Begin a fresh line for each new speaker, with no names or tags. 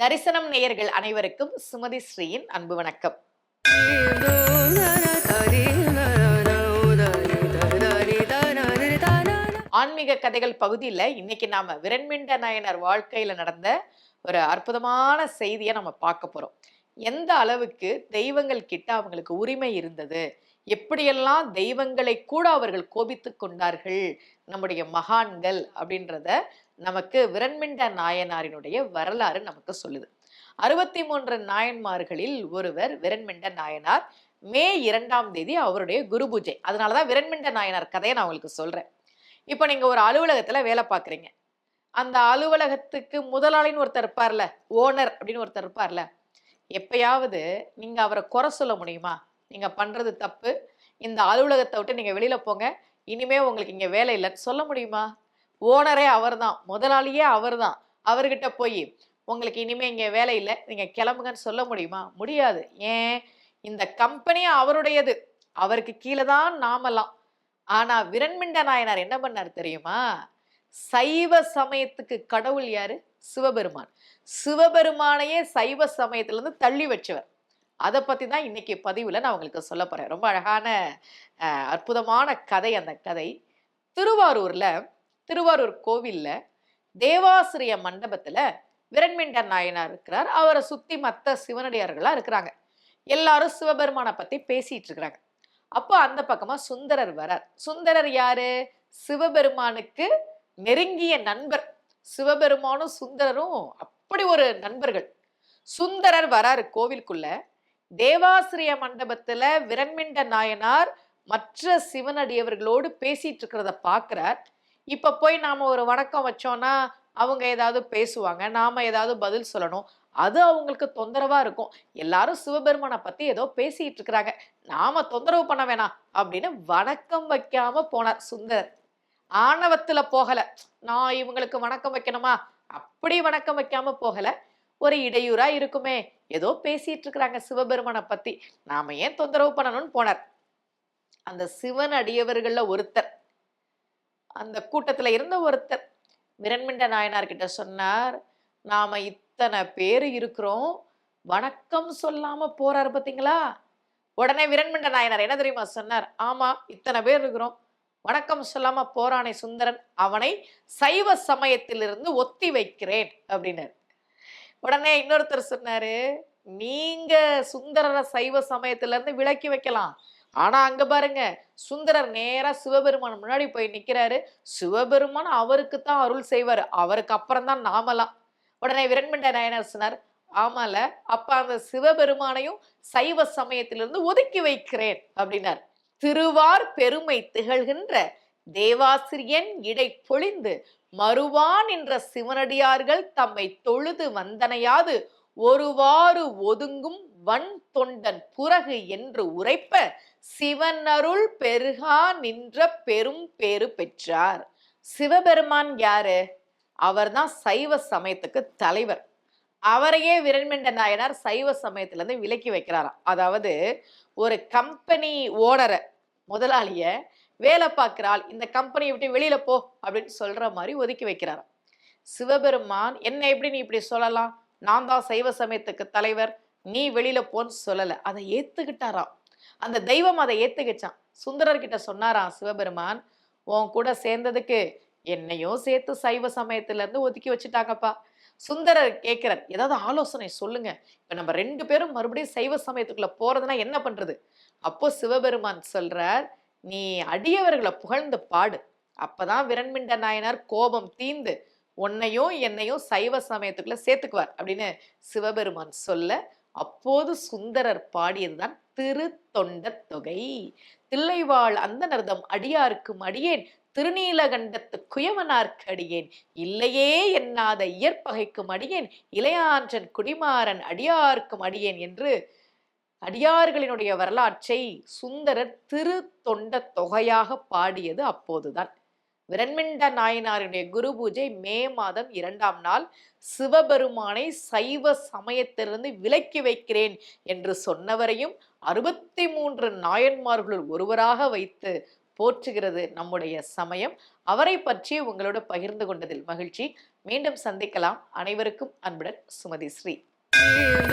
தரிசனம் நேயர்கள் அனைவருக்கும் சுமதி ஸ்ரீயின் அன்பு வணக்கம் ஆன்மீக கதைகள் பகுதியில் இன்னைக்கு நாம விரண்மிண்ட நாயனர் வாழ்க்கையில் நடந்த ஒரு அற்புதமான செய்தியை நம்ம பார்க்க போறோம் எந்த அளவுக்கு தெய்வங்கள் கிட்ட அவங்களுக்கு உரிமை இருந்தது எப்படியெல்லாம் தெய்வங்களை கூட அவர்கள் கோபித்து கொண்டார்கள் நம்முடைய மகான்கள் அப்படின்றத நமக்கு விரண்மிண்ட நாயனாரினுடைய வரலாறு நமக்கு சொல்லுது அறுபத்தி மூன்று நாயன்மார்களில் ஒருவர் விரண்மிண்ட நாயனார் மே இரண்டாம் தேதி அவருடைய குரு பூஜை அதனாலதான் விரண்மிண்ட நாயனார் கதையை நான் உங்களுக்கு சொல்றேன் இப்போ நீங்க ஒரு அலுவலகத்துல வேலை பார்க்குறீங்க அந்த அலுவலகத்துக்கு முதலாளின்னு ஒருத்தர் இருப்பார்ல ஓனர் அப்படின்னு ஒருத்தர் இருப்பார்ல எப்பயாவது நீங்க அவரை குறை சொல்ல முடியுமா நீங்க பண்றது தப்பு இந்த அலுவலகத்தை விட்டு நீங்க வெளியில போங்க இனிமே உங்களுக்கு இங்க வேலை இல்லைன்னு சொல்ல முடியுமா ஓனரே அவர் தான் முதலாளியே அவர் தான் அவர்கிட்ட போய் உங்களுக்கு இனிமேல் இங்கே வேலை இல்லை நீங்கள் கிளம்புங்கன்னு சொல்ல முடியுமா முடியாது ஏன் இந்த கம்பெனியே அவருடையது அவருக்கு கீழே தான் நாமெல்லாம் ஆனால் விரண்மிண்ட நாயனார் என்ன பண்ணார் தெரியுமா சைவ சமயத்துக்கு கடவுள் யார் சிவபெருமான் சிவபெருமானையே சைவ சமயத்துலேருந்து தள்ளி வச்சவர் அதை பற்றி தான் இன்னைக்கு பதிவில் நான் உங்களுக்கு சொல்ல போகிறேன் ரொம்ப அழகான அற்புதமான கதை அந்த கதை திருவாரூரில் திருவாரூர் கோவில்ல தேவாசிரிய மண்டபத்தில் விரண்மிண்டர் நாயனார் இருக்கிறார் அவரை சுற்றி மற்ற சிவனடியார்களாக இருக்கிறாங்க எல்லாரும் சிவபெருமானை பற்றி பேசிகிட்டு இருக்கிறாங்க அப்போ அந்த பக்கமா சுந்தரர் வரார் சுந்தரர் யார் சிவபெருமானுக்கு நெருங்கிய நண்பர் சிவபெருமானும் சுந்தரரும் அப்படி ஒரு நண்பர்கள் சுந்தரர் வராரு கோவிலுக்குள்ள தேவாசிரிய மண்டபத்துல விரண்மிண்ட நாயனார் மற்ற சிவனடியவர்களோடு பேசிட்டு இருக்கிறத பாக்குறார் இப்போ போய் நாம் ஒரு வணக்கம் வச்சோம்னா அவங்க ஏதாவது பேசுவாங்க நாம் ஏதாவது பதில் சொல்லணும் அது அவங்களுக்கு தொந்தரவாக இருக்கும் எல்லாரும் சிவபெருமானை பற்றி ஏதோ பேசிகிட்டு இருக்கிறாங்க நாம் தொந்தரவு பண்ண வேணாம் அப்படின்னு வணக்கம் வைக்காமல் போனார் சுந்தரர் ஆணவத்தில் போகலை நான் இவங்களுக்கு வணக்கம் வைக்கணுமா அப்படி வணக்கம் வைக்காமல் போகலை ஒரு இடையூறா இருக்குமே ஏதோ பேசிட்டு இருக்கிறாங்க சிவபெருமானை பத்தி நாம ஏன் தொந்தரவு பண்ணணும்னு போனார் அந்த சிவன் அடியவர்கள்ல ஒருத்தர் அந்த கூட்டத்தில் இருந்த ஒருத்தர் விரண்மிண்ட நாயனார்கிட்ட சொன்னார் நாம் இத்தனை பேர் இருக்கிறோம் வணக்கம் சொல்லாமல் போகிறாரு பார்த்தீங்களா உடனே விரண்மிண்ட நாயனார் என்ன தெரியுமா சொன்னார் ஆமாம் இத்தனை பேர் இருக்கிறோம் வணக்கம் சொல்லாமல் போரானை சுந்தரன் அவனை சைவ சமயத்திலிருந்து ஒத்தி வைக்கிறேன் அப்படின்னார் உடனே இன்னொருத்தர் சொன்னாரு நீங்க சுந்தரரை சைவ சமயத்திலிருந்து விலக்கி வைக்கலாம் ஆனால் அங்கே பாருங்க சுந்தரர் நேராக சிவபெருமான் முன்னாடி போய் நிற்கிறாரு சிவபெருமான் அவருக்கு தான் அருள் செய்வார் அவருக்கு அப்புறம் தான் நாமலாம் உடனே விரண்மண்ட நாயனார் சொன்னார் ஆமால அப்ப அந்த சிவபெருமானையும் சைவ சமயத்திலிருந்து ஒதுக்கி வைக்கிறேன் அப்படின்னார் திருவார் பெருமை திகழ்கின்ற தேவாசிரியன் இடை பொழிந்து மறுவான் என்ற சிவனடியார்கள் தம்மை தொழுது வந்தனையாது ஒருவாறு ஒதுங்கும் வன் தொண்டன் புறகு என்று உரைப்ப சிவனருள் பெருகா நின்ற பெரும் பேரு பெற்றார் சிவபெருமான் யாரு அவர்தான் சைவ சமயத்துக்கு தலைவர் அவரையே விரண்மெண்ட நாயனார் சைவ சமயத்திலேருந்து விலக்கி வைக்கிறாராம் அதாவது ஒரு கம்பெனி ஓனரை முதலாளிய வேலை பார்க்கிறாள் இந்த கம்பெனியை விட்டு வெளியில போ அப்படின்னு சொல்ற மாதிரி ஒதுக்கி வைக்கிறாராம் சிவபெருமான் என்ன எப்படி நீ இப்படி சொல்லலாம் நான் தான் சைவ சமயத்துக்கு தலைவர் நீ வெளியில போன்னு சொல்லலை அதை ஏத்துக்கிட்டாராம் அந்த தெய்வம் அதை ஏத்துக்கிச்சான் சுந்தரர்கிட்ட சொன்னாராம் சிவபெருமான் உன் கூட சேர்ந்ததுக்கு என்னையும் சேர்த்து சைவ சமயத்துலேருந்து ஒதுக்கி வச்சுட்டாங்கப்பா சுந்தரர் கேட்கிறார் ஏதாவது ஆலோசனை சொல்லுங்க இப்போ நம்ம ரெண்டு பேரும் மறுபடியும் சைவ சமயத்துக்குள்ள போகிறதுனா என்ன பண்றது அப்போ சிவபெருமான் சொல்றார் நீ அடியவர்களை புகழ்ந்து பாடு அப்பதான் விரண்மிண்ட நாயனார் கோபம் தீந்து உன்னையும் என்னையும் சைவ சமயத்துக்குள்ள சேர்த்துக்குவார் அப்படின்னு சிவபெருமான் சொல்ல அப்போது சுந்தரர் பாடியதுதான் திரு தொண்ட தொகை தில்லைவாழ் நர்தம் அடியாருக்கும் அடியேன் திருநீலகண்டத்து குயவனார்க்கு அடியேன் இல்லையே என்னாத இயற்பகைக்கும் அடியேன் இளையான்றன் குடிமாறன் அடியார்க்கும் அடியேன் என்று அடியார்களினுடைய வரலாற்றை சுந்தரர் திரு தொண்ட தொகையாக பாடியது அப்போதுதான் விரண்மிண்ட நாயனாருடைய குரு பூஜை மே மாதம் இரண்டாம் நாள் சிவபெருமானை சைவ சமயத்திலிருந்து விலக்கி வைக்கிறேன் என்று சொன்னவரையும் அறுபத்தி மூன்று நாயன்மார்களுள் ஒருவராக வைத்து போற்றுகிறது நம்முடைய சமயம் அவரை பற்றி உங்களோடு பகிர்ந்து கொண்டதில் மகிழ்ச்சி மீண்டும் சந்திக்கலாம் அனைவருக்கும் அன்புடன் சுமதி ஸ்ரீ